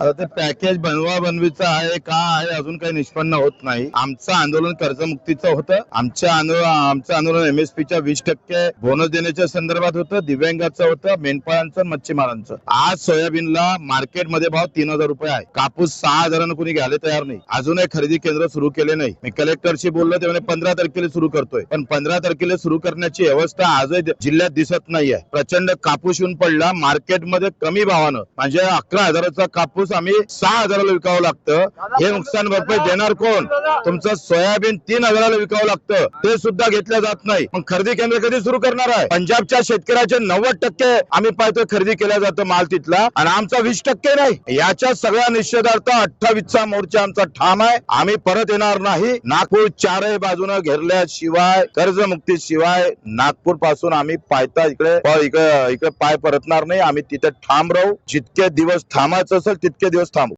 आता ते पॅकेज बनवा बनवीचं आहे का आहे अजून काही निष्पन्न होत नाही. आमचं आंदोलन कर्जमुक्तीचं होतं. आमच्या आंदोलन आमचं आंदोलन एमएसपीच्या वीस टक्के बोनस देण्याच्या संदर्भात होतं दिव्यांगाचं होतं मेंढपाळांचं मच्छीमारांचं. आज सोयाबीनला मार्केटमध्ये भाव तीन हजार रुपये आहे. कापूस सहा हजारानं कुणी घ्यायला तयार नाही. अजूनही खरेदी केंद्र सुरू केले नाही. मी कलेक्टरशी बोललो ते म्हणे पंधरा तारखेला सुरू करतोय. पण पंधरा तारखेला सुरू करण्याची व्यवस्था आजही जिल्ह्यात दिसत नाहीये. प्रचंड कापूस येऊन पडला. मार्केटमध्ये कमी भावानं. म्हणजे अकरा हजाराचा कापूस आम्ही सहा हजाराला विकावं लागतं. हे नुकसान भरपाई देणार कोण? तुमचं सोयाबीन तीन हजाराला विकावं लागतं. ते सुद्धा घेतलं जात नाही. मग खरेदी केंद्र कधी सुरू करणार आहे? पंजाबच्या शेतकऱ्याचे नव्वद टक्के आम्ही पाहतोय खरेदी केल्या जातं माल तिथला. आणि आमचा वीस टक्के नाही. याच्या सगळ्या निषेधार्थ अठ्ठावीसचा मोर्चा आमचा ठाम आहे. आम्ही परत येणार नाही. नागपूर चारही बाजूनं घेरल्याशिवाय कर्जमुक्ती शिवाय नागपूरपासून आम्ही पायता इकडे इकडे इकडे पाय परतणार नाही. आम्ही तिथे ठाम राहू. जितके दिवस थांबायचं असेल तितके दिवस थांबू